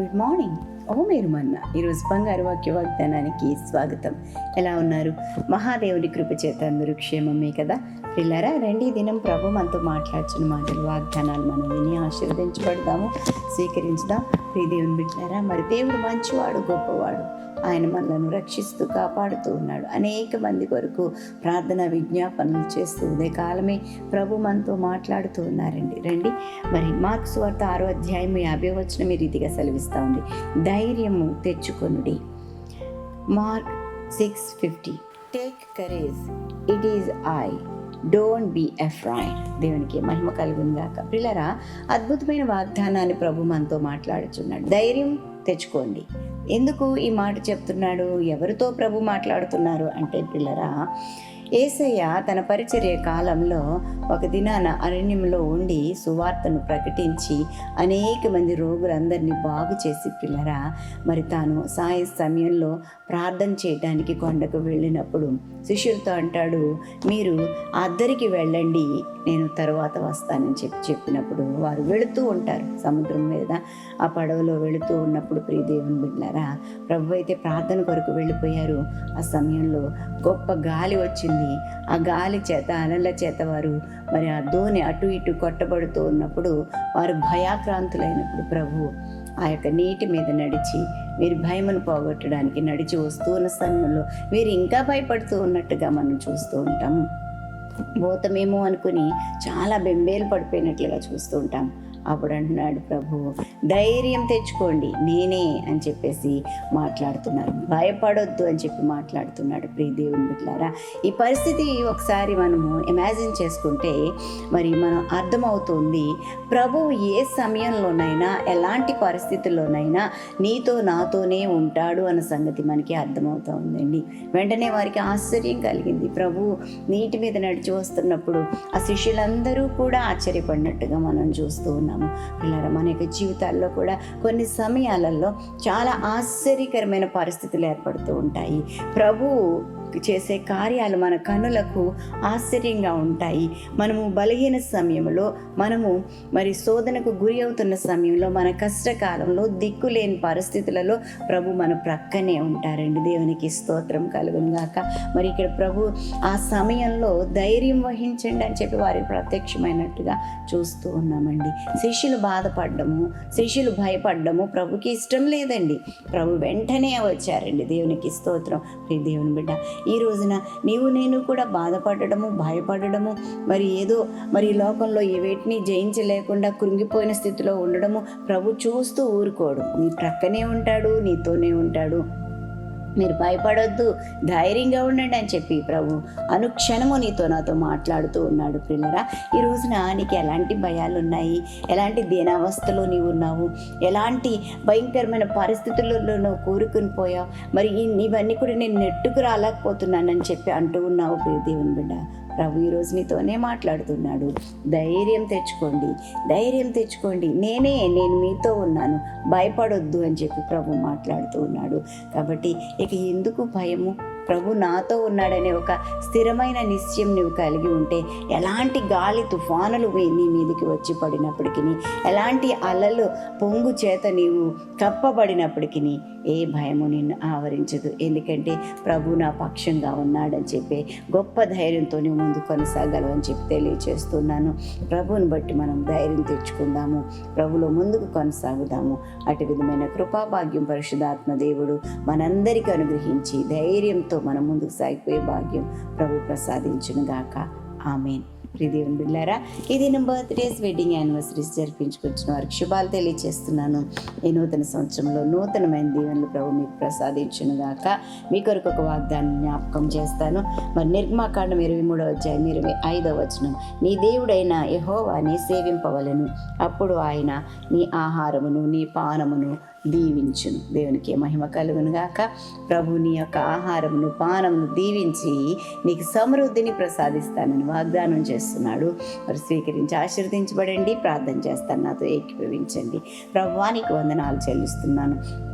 Good morning. ఓ మీరు మన్న ఈరోజు బంగారు వాక్య వాగ్దానానికి స్వాగతం. ఎలా ఉన్నారు? మహాదేవుని కృప చేత అందరూ క్షేమమే కదా? పిల్లరా రెండీ దినం ప్రభు మనతో మాట్లాడుచున్న మాటలు వాగ్దానాలు మనం విని ఆశీర్వదించబడదాము స్వీకరించుదాం. ప్రియ దేవుని బిడ్డారా మరి దేవుడు మంచివాడు గొప్పవాడు. ఆయన మనలను రక్షిస్తూ కాపాడుతూ ఉన్నాడు. అనేక మంది కొరకు ప్రార్థన విజ్ఞాపనలు చేస్తూ ఉదయ కాలమే ప్రభు మనతో మాట్లాడుతూ ఉన్నారండి. రండి. మరి మార్క్స్ వార్త ఆరో అధ్యాయం యాభై వచ్చిన ఈ రీతిగా సెలవిస్తూ ఉంది. ధైర్యము తెచ్చుకొనుడి. Mark six fifty. Take courage. It is I. Don't be afraid. దేవునికి మహిమ కలుగుందాక పిల్లరా అద్భుతమైన వాగ్దానాన్ని ప్రభు మనతో మాట్లాడుచున్నాడు. ధైర్యం తెచ్చుకోండి. ఎందుకు ఈ మాట చెప్తున్నాడు? ఎవరితో ప్రభు మాట్లాడుతున్నారు? అంటే పిల్లరా ఏసయ్య తన పరిచర్య కాలంలో ఒక దినాన అరణ్యంలో ఉండి సువార్తను ప్రకటించి అనేక మంది రోగులందరినీ బాగు చేసి పిల్లరా మరి తాను సాయ సమయంలో ప్రార్థన చేయడానికి కొండకు వెళ్ళినప్పుడు శిష్యులతో అంటాడు మీరు అద్దరికి వెళ్ళండి నేను తర్వాత వస్తానని చెప్పి చెప్పినప్పుడు వారు వెళుతూ ఉంటారు సముద్రం మీద. ఆ పడవలో వెళుతూ ఉన్నప్పుడు ప్రియదేవుని బిడ్డారా ప్రభు అయితే ప్రార్థన కొరకు వెళ్ళిపోయారు. ఆ సమయంలో గొప్ప గాలి వచ్చింది. ఆ గాలి చేత అలల చేత వారు మరి ఆ దోణి అటు ఇటు కొట్టబడుతూ ఉన్నప్పుడు వారు భయాక్రాంతులైనప్పుడు ప్రభు ఆ యొక్క నీటి మీద నడిచి వీరి భయమును పోగొట్టడానికి నడిచి వస్తూ ఉన్న సమయంలో వీరు ఇంకా భయపడుతూ ఉన్నట్టుగా మనం చూస్తూ ఉంటాం. భూతమేమో అనుకుని చాలా బెంబేలు పడిపోయినట్లుగా చూస్తూ ఉంటాం. అప్పుడు అంటున్నాడు ప్రభు ధైర్యం తెచ్చుకోండి నేనే అని చెప్పేసి మాట్లాడుతున్నారు భయపడొద్దు అని చెప్పి మాట్లాడుతున్నాడు ప్రియ దేవుని బిడ్డారా ఈ పరిస్థితి ఒకసారి మనము ఇమాజిన్ చేసుకుంటే మరి మనం అర్థమవుతుంది ప్రభు ఏ సమయంలోనైనా ఎలాంటి పరిస్థితుల్లోనైనా నీతో నాతోనే ఉంటాడు అన్న సంగతి మనకి అర్థమవుతూ ఉందండి వెంటనే వారికి ఆశ్చర్యం కలిగింది. ప్రభు నీటి మీద నడిచి వస్తున్నప్పుడు ఆ శిష్యులందరూ కూడా ఆశ్చర్యపడినట్టుగా మనం చూస్తూ ఉన్నాము. పిల్లల మన యొక్క జీవితాల్లో కూడా కొన్ని సమయాలలో చాలా ఆశ్చర్యకరమైన పరిస్థితులు ఏర్పడుతూ ఉంటాయి. ప్రభు చేసే కార్యాలు మన కనులకు ఆశ్చర్యంగా ఉంటాయి. మనము బలహీన సమయంలో మనము మరి శోధనకు గురి అవుతున్న సమయంలో మన కష్టకాలంలో దిక్కులేని పరిస్థితులలో ప్రభు మన ప్రక్కనే ఉంటారండి. దేవునికి స్తోత్రం కలుగును గాక. మరి ఇక్కడ ప్రభు ఆ సమయంలో ధైర్యం వహించండి అని చెప్పి వారికి ప్రత్యక్షమైనట్టుగా చూస్తూ ఉన్నామండి. శిష్యులు బాధపడ్డము శిష్యులు భయపడ్డము ప్రభుకి ఇష్టం లేదండి. ప్రభు వెంటనే వచ్చారండి. దేవునికి స్తోత్రం. దేవుని బిడ్డ ఈ రోజున నీవు నేను కూడా బాధపడడము భయపడడము మరి ఏదో మరి లోకంలో ఏవేటిని జయించలేకుండా కృంగిపోయిన స్థితిలో ఉండడము ప్రభు చూస్తూ ఊరుకోడు. నీ ప్రక్కనే ఉంటాడు నీతోనే ఉంటాడు. మీరు భయపడొద్దు ధైర్యంగా ఉండండి అని చెప్పి ప్రభు అనుక్షణము నీతో నాతో మాట్లాడుతూ ఉన్నాడు పిల్లరా ఈ రోజున నీకు ఎలాంటి భయాలు ఉన్నాయి ఎలాంటి దీనావస్థలో నీవు ఉన్నావు? ఎలాంటి భయంకరమైన పరిస్థితులలో నువ్వు కూరుకుని పోయావు? మరి ఇవన్నీ కూడా నేను నెట్టుకు రాలేకపోతున్నానని చెప్పి అంటూ ఉన్నావు ప్రియ దేవుని బిడ్డ. ప్రభు ఈరోజు నీతోనే మాట్లాడుతున్నాడు. ధైర్యం తెచ్చుకోండి. ధైర్యం తెచ్చుకోండి. నేనే నేను మీతో ఉన్నాను. భయపడొద్దు అని చెప్పి ప్రభు మాట్లాడుతూ ఉన్నాడు. కాబట్టి ఇక ఎందుకు భయము? ప్రభు నాతో ఉన్నాడనే ఒక స్థిరమైన నిశ్చయం నువ్వు కలిగి ఉంటే ఎలాంటి గాలి తుఫానులు నీ మీదకి వచ్చి పడినప్పటికీ ఎలాంటి అలలు పొంగు చేత నీవు కప్పబడినప్పటికీ ఏ భయము నిన్ను ఆవరించదు. ఎందుకంటే ప్రభు నా పక్షంగా ఉన్నాడని చెప్పి గొప్ప ధైర్యంతో నువ్వు ముందు కొనసాగలవని చెప్పి తెలియచేస్తున్నాను. ప్రభువుని బట్టి మనం ధైర్యం తెచ్చుకుందాము. ప్రభులో ముందుకు కొనసాగుదాము. అటు విధమైన కృపాభాగ్యం పరిశుధాత్మ దేవుడు మనందరికీ అనుగ్రహించి ధైర్యంతో మనం ముందుకు సాగిపోయే భాగ్యం ప్రభు ప్రసాదించును గాక. ఆమెన్. ప్రియదేవుని బిళ్ళారా ఈ దినం బర్త్డేస్ వెడ్డింగ్ యానివర్సరీస్ జరిపించుకొచ్చిన వారికి శుభాలు తెలియజేస్తున్నాను ఈ నూతన సంవత్సరంలో నూతనమైన దీవెనలు ప్రభు మీకు ప్రసాదించును గాక. మీ కొరకు ఒక వాగ్దానం జ్ఞాపకం చేస్తాను. మరి నిర్మాకాండం ఇరవై మూడవ అధ్యాయం ఇరవై ఐదవ వచనం నీ దేవుడైన యహోవాని సేవింపవలను. అప్పుడు ఆయన నీ ఆహారమును నీ పానమును దీవించును. దేవునికి మహిమ కలుగును గాక. ప్రభు నీ యొక్క ఆహారమును పానమును దీవించి నీకు సమృద్ధిని ప్రసాదిస్తానని వాగ్దానం చేస్తున్నాడు. మరి స్వీకరించి ఆశీర్వదించబడండి. ప్రార్థన చేస్తాను. నాతో ఏకీభవించండి. ప్రభువానికి వందనాలు చెల్లిస్తున్నాను.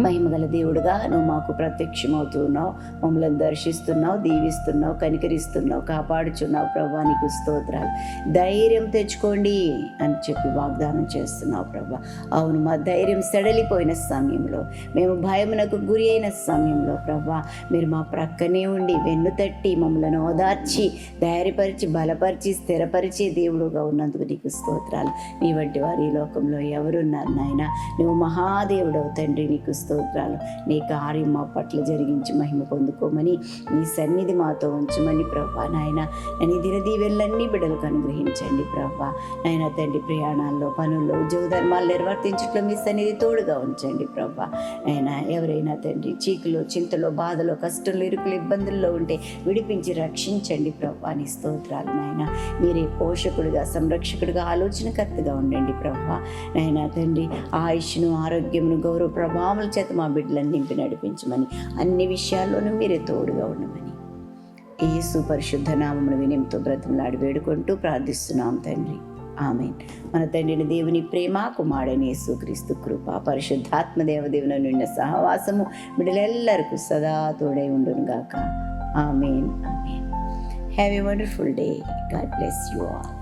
మహిమగల దేవుడుగా నువ్వు మాకు ప్రత్యక్షమవుతున్నావు మమ్మల్ని దర్శిస్తున్నావు దీవిస్తున్నావు కనికరిస్తున్నావు కాపాడుచున్నావు. ప్రభా నీకు స్తోత్రాలు. ధైర్యం తెచ్చుకోండి అని చెప్పి వాగ్దానం చేస్తున్నావు ప్రభా. అవును మా ధైర్యం సడలిపోయిన సమయంలో మేము భయమునకు గురి అయిన సమయంలో ప్రభా మీరు మా ప్రక్కనే ఉండి వెన్ను తట్టి మమ్మల్ని ఓదార్చి ధైర్యపరిచి బలపరిచి స్థిరపరిచే దేవుడుగా ఉన్నందుకు నీకు స్తోత్రాలు. నీ వంటి వారి ఈ లోకంలో ఎవరున్నారు నాయన? నువ్వు మహాదేవుడవు తండ్రి నీకు స్తోత్రాలు. నీ కార్యం మా పట్ల జరిగించి మహిమ పొందుకోమని నీ సన్నిధి మాతో ఉంచమని ప్రభా నాయన. నేను దినదీవెళ్ళన్నీ బిడ్డలకు అనుగ్రహించండి ప్రభా. నాయన తండ్రి ప్రయాణాల్లో పనుల్లో ఉద్యోగ ధర్మాలు నిర్వర్తించట్లో మీ సన్నిధి తోడుగా ఉంచండి ప్రభా. నాయన ఎవరైనా తండ్రి చీకులో చింతలో బాధలో కష్టంలో ఇరుకులు ఇబ్బందుల్లో ఉంటే విడిపించి రక్షించండి ప్రభా నీ స్తోత్రాలు నాయన. మీరే పోషకుడిగా సంరక్షకుడిగా ఆలోచనకర్తగా ఉండండి ప్రభా. నాయన తండ్రి ఆయుష్ను ఆరోగ్యమును గౌరవ ప్రభావముల చేత మా బిడ్డలను నింపి నడిపించమని అన్ని విషయాల్లోనూ మీరే తోడుగా ఉండమని. యేసు పరిశుద్ధ నామమును వినయంతో బ్రతిమలాడి వేడుకుంటూ ప్రార్థిస్తున్నాం తండ్రి. ఆమెన్. మన తండ్రిని దేవుని ప్రేమ కుమారుడని యేసుక్రీస్తు కృప పరిశుద్ధాత్మ దేవదేవుని నిన్న సహవాసము బిడ్డలెల్లరికూ సదా తోడై ఉండును గాక. Amen amen. Have a wonderful day God bless you all